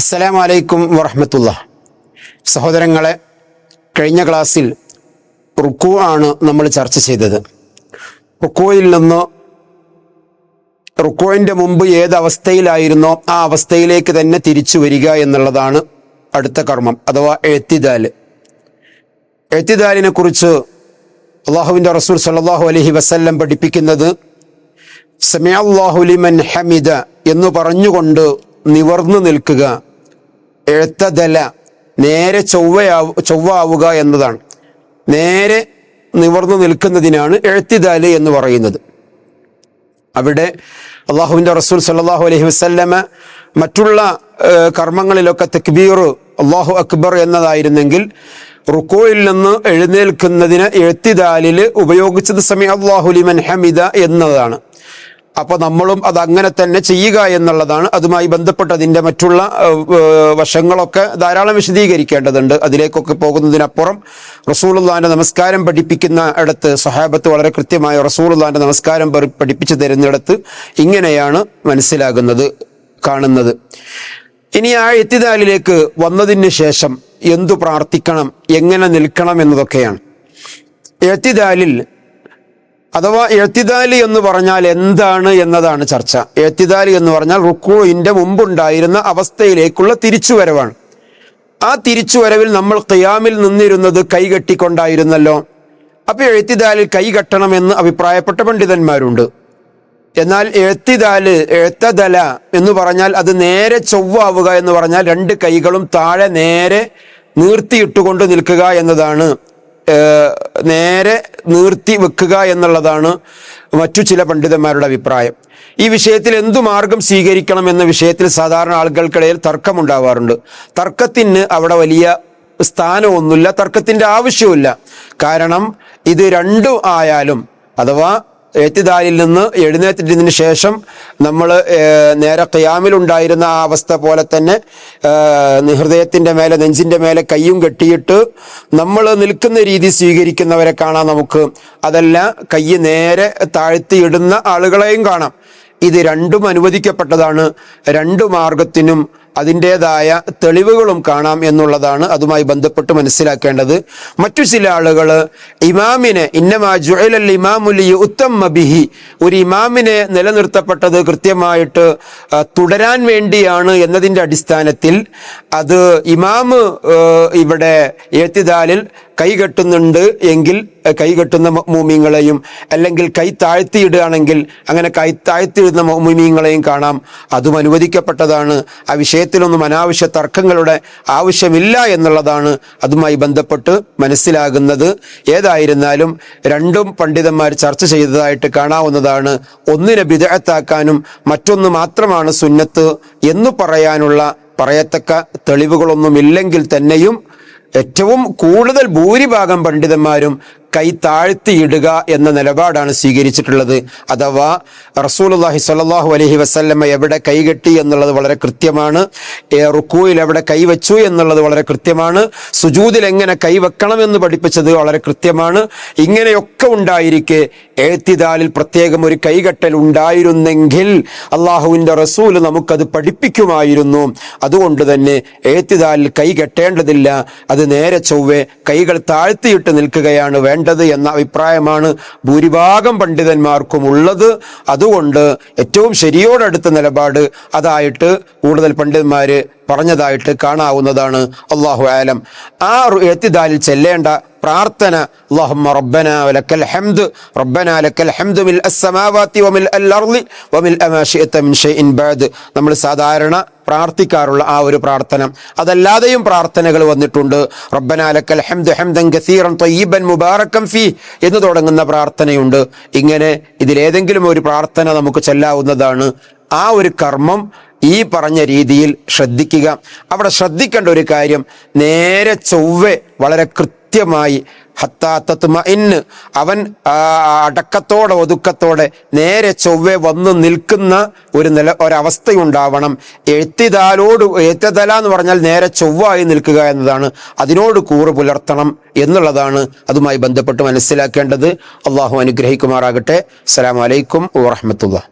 അസ്സലാമു അലൈക്കും വറഹമത്തുള്ള. സഹോദരങ്ങളെ കഴിഞ്ഞ ക്ലാസ്സിൽ റുക്കു ആണ് നമ്മൾ ചർച്ച ചെയ്തത്. റുക്കുവയിൽ നിന്ന് റുക്കുവിന്റെ മുമ്പ് ഏത് അവസ്ഥയിലായിരുന്നോ ആ അവസ്ഥയിലേക്ക് തന്നെ തിരിച്ചു വരിക എന്നുള്ളതാണ് അടുത്ത കർമ്മം അഥവാ എഴുത്തിദാൽ എഴുത്തിദാലിനെ കുറിച്ച് അള്ളാഹുവിന്റെ റസൂൽ സല്ലാഹു അലഹി വസ്ല്ലം പഠിപ്പിക്കുന്നത് സമയാഹുലിമൻ ഹമിദ എന്ന് പറഞ്ഞുകൊണ്ട് നിവർന്നു നിൽക്കുക. എഴുത്തതല നേരെ ചൊവ്വയാവു ചൊവ്വാവുക എന്നതാണ്. നേരെ നിവർന്നു നിൽക്കുന്നതിനാണ് എഴുത്തിദാൽ എന്ന് പറയുന്നത്. അവിടെ അള്ളാഹുവിന്റെ റസൂൽ സല്ലാഹു അലൈഹി വസ്ല്ലമ മറ്റുള്ള കർമ്മങ്ങളിലൊക്കെ തക്ബീർ അള്ളാഹു അക്ബർ എന്നതായിരുന്നെങ്കിൽ റുക്കോയിൽ നിന്ന് എഴുന്നേൽക്കുന്നതിന് എഴുത്തിദാലിൽ ഉപയോഗിച്ചത് സമയ അള്ളാഹുലിമൻ ഹമിദ എന്നതാണ്. അപ്പൊ നമ്മളും അത് അങ്ങനെ തന്നെ ചെയ്യുക എന്നുള്ളതാണ് അതുമായി ബന്ധപ്പെട്ട് അതിന്റെ മറ്റുള്ള വശങ്ങളൊക്കെ ധാരാളം വിശദീകരിക്കേണ്ടതുണ്ട്. അതിലേക്കൊക്കെ പോകുന്നതിനപ്പുറം റസൂലുള്ളാന്റെ നമസ്കാരം പഠിപ്പിക്കുന്ന ഇടത്ത് സഹാബത്ത് വളരെ കൃത്യമായ റസൂലുള്ളാന്റെ നമസ്കാരം പഠിപ്പിച്ചു തരുന്നിടത്ത് ഇങ്ങനെയാണ് മനസ്സിലാകുന്നത് കാണുന്നത്. ഇനി ആ എത്തിദാലിലേക്ക് വന്നതിന് ശേഷം എന്തു പ്രാർത്ഥിക്കണം എങ്ങനെ നിൽക്കണം എന്നതൊക്കെയാണ്. എത്തിദാലിൽ അഥവാ എഴുത്തിദാലി എന്ന് പറഞ്ഞാൽ എന്താണ് എന്നതാണ് ചർച്ച. എഴുത്തിദാലി എന്ന് പറഞ്ഞാൽ റുക്കുവിന്റെ മുമ്പുണ്ടായിരുന്ന അവസ്ഥയിലേക്കുള്ള തിരിച്ചുവരവാണ്. ആ തിരിച്ചുവരവിൽ നമ്മൾ ഖിയാമിൽ നിന്നിരുന്നത് കൈകെട്ടിക്കൊണ്ടായിരുന്നല്ലോ. അപ്പൊ എഴുത്തിദാലിൽ കൈകെട്ടണമെന്ന് അഭിപ്രായപ്പെട്ട പണ്ഡിതന്മാരുണ്ട്. എന്നാൽ എഴുത്തിദാൽ എഴുത്തതല എന്ന് പറഞ്ഞാൽ അത് നേരെ ചൊവ്വാവുക എന്ന് പറഞ്ഞാൽ രണ്ട് കൈകളും താഴെ നേരെ നീർത്തിയിട്ടുകൊണ്ട് നിൽക്കുക എന്നതാണ് നേരെ നിർത്തി വെക്കുക എന്നുള്ളതാണ് മറ്റു ചില പണ്ഡിതന്മാരുടെ അഭിപ്രായം. ഈ വിഷയത്തിൽ എന്തു മാർഗം സ്വീകരിക്കണം എന്ന വിഷയത്തിൽ സാധാരണ ആളുകൾക്കിടയിൽ തർക്കമുണ്ടാവാറുണ്ട്. തർക്കത്തിന് അവിടെ വലിയ സ്ഥാനമൊന്നുമില്ല തർക്കത്തിന്റെ ആവശ്യമില്ല കാരണം ഇത് രണ്ടു ആയാലും അഥവാ ഏത്തിദാലിൽ നിന്ന് എഴുന്നേറ്റിട്ടതിന് ശേഷം നമ്മൾ നേരെ ഖിയാമിലുണ്ടായിരുന്ന ആ അവസ്ഥ പോലെ തന്നെ ഹൃദയത്തിന്റെ മേലെ നെഞ്ചിന്റെ മേലെ കയ്യും കെട്ടിയിട്ട് നമ്മൾ നിൽക്കുന്ന രീതി സ്വീകരിക്കുന്നവരെ കാണാം നമുക്ക്. അതല്ല കൈ നേരെ താഴ്ത്തിയിടുന്ന ആളുകളെയും കാണാം. ഇത് രണ്ടും അനുവദിക്കപ്പെട്ടതാണ്. രണ്ടു മാർഗത്തിനും അതിന്റെതായ തെളിവുകളും കാണാം എന്നുള്ളതാണ് അതുമായി ബന്ധപ്പെട്ട് മനസ്സിലാക്കേണ്ടത്. മറ്റു ചില ആളുകൾ ഇമാമിനെ ഇന്നമാ ജുഅലൽ ഇമാമുലി ഉത്തമ്മ ബിഹി ഒരു ഇമാമിനെ നിലനിർത്തപ്പെട്ടത് കൃത്യമായിട്ട് തുടരാൻ വേണ്ടിയാണ് എന്നതിന്റെ അടിസ്ഥാനത്തിൽ അത് ഇമാമ് ഇവിടെ ഏത്തിദാലിൽ കൈകെട്ടുന്നുണ്ട് എങ്കിൽ കൈകെട്ടുന്ന മൂമിങ്ങളെയും അല്ലെങ്കിൽ കൈ താഴ്ത്തിയിടുകയാണെങ്കിൽ അങ്ങനെ കൈ താഴ്ത്തിയിടുന്ന മൂമിങ്ങളെയും കാണാം. അതും അനുവദിക്കപ്പെട്ടതാണ്. ആ വിഷയത്തിലൊന്നും അനാവശ്യ തർക്കങ്ങളുടെ ആവശ്യമില്ല എന്നുള്ളതാണ് അതുമായി ബന്ധപ്പെട്ട് മനസ്സിലാകുന്നത്. ഏതായിരുന്നാലും രണ്ടും പണ്ഡിതന്മാർ ചർച്ച ചെയ്തതായിട്ട് കാണാവുന്നതാണ്. ഒന്നിനെ വിദഗ്ധത്താക്കാനും മറ്റൊന്ന് മാത്രമാണ് സുന്നത്ത് എന്ന് പറയാനുള്ള പറയത്തക്ക തെളിവുകളൊന്നുമില്ലെങ്കിൽ തന്നെയും ഏറ്റവും കൂടുതൽ ഭൂരിഭാഗം പണ്ഡിതന്മാരും കൈ താഴ്ത്തിയിടുക എന്ന നിലപാടാണ് സ്വീകരിച്ചിട്ടുള്ളത്. അഥവാ റസൂലുള്ളാഹി സ്വല്ലല്ലാഹു അലഹി വസ്ല്ലമ്മ എവിടെ കൈകെട്ടി എന്നുള്ളത് വളരെ കൃത്യമാണ്. റുക്കൂയിൽ എവിടെ കൈവച്ചു എന്നുള്ളത് വളരെ കൃത്യമാണ്. സുജൂതിൽ എങ്ങനെ കൈവെക്കണമെന്ന് പഠിപ്പിച്ചത് വളരെ കൃത്യമാണ്. ഇങ്ങനെയൊക്കെ ഉണ്ടായിരിക്കെ എഴുത്തിദാലിൽ പ്രത്യേകം ഒരു കൈകെട്ടൽ ഉണ്ടായിരുന്നെങ്കിൽ അള്ളാഹുവിന്റെ റസൂൽ നമുക്കത് പഠിപ്പിക്കുമായിരുന്നു. അതുകൊണ്ട് തന്നെ എഴുത്തിദാലിൽ കൈ കെട്ടേണ്ടതില്ല. അത് നേരെ ചൊവ്വേ കൈകൾ താഴ്ത്തിയിട്ട് നിൽക്കുകയാണ് വേണ്ടത്. എന്ന അഭിപ്രായമാണ് ഭൂരിഭാഗം പണ്ഡിതന്മാർക്കും ഉള്ളത്. അതുകൊണ്ട് ഏറ്റവും ശരിയോടടുത്ത നിലപാട് അതായിട്ട് കൂടുതൽ പണ്ഡിതന്മാർ പറഞ്ഞതായിട്ട് കാണാവുന്നതാണ്. അള്ളാഹു ആലം. ആ എത്തിദാലിൽ ചെല്ലേണ്ട പ്രാർത്ഥന. മിൽ വമിൽ വമിൽ മിൻ ഷൈഇൻ നമ്മൾ സാധാരണ പ്രാർത്ഥിക്കാറുള്ള ആ ഒരു പ്രാർത്ഥന. അതല്ലാതെയും പ്രാർത്ഥനകൾ വന്നിട്ടുണ്ട്. റബ്ബനാലക്കൽ ഹംദ് ഹംദൻ കസീറൻ തൊയ്യബൻ മുബാറക്കം ഫീ എന്ന് തുടങ്ങുന്ന പ്രാർത്ഥനയുണ്ട്. ഇങ്ങനെ ഇതിലേതെങ്കിലും ഒരു പ്രാർത്ഥന നമുക്ക് ചെല്ലാവുന്നതാണ്. ആ ഒരു കർമ്മം ഈ പറഞ്ഞ രീതിയിൽ ശ്രദ്ധിക്കുക. അവിടെ ശ്രദ്ധിക്കേണ്ട ഒരു കാര്യം നേരെ ചൊവ്വെ വളരെ കൃത്യമായി ഹത്താത്തത്തുമ ഇന്ന് അവൻ അടക്കത്തോടെ ഒതുക്കത്തോടെ നേരെ ചൊവ്വെ വന്ന് നിൽക്കുന്ന ഒരു നില ഒരവസ്ഥയുണ്ടാവണം. എഴുത്തിതാലോട് എഴുത്തതല എന്ന് പറഞ്ഞാൽ നേരെ ചൊവ്വായി നിൽക്കുക എന്നതാണ്. അതിനോട് കൂറ് പുലർത്തണം എന്നുള്ളതാണ് അതുമായി ബന്ധപ്പെട്ട് മനസ്സിലാക്കേണ്ടത്. അള്ളാഹു അനുഗ്രഹിക്കുമാറാകട്ടെ. അസ്സലാമു അലൈക്കും വറഹമത്തുള്ള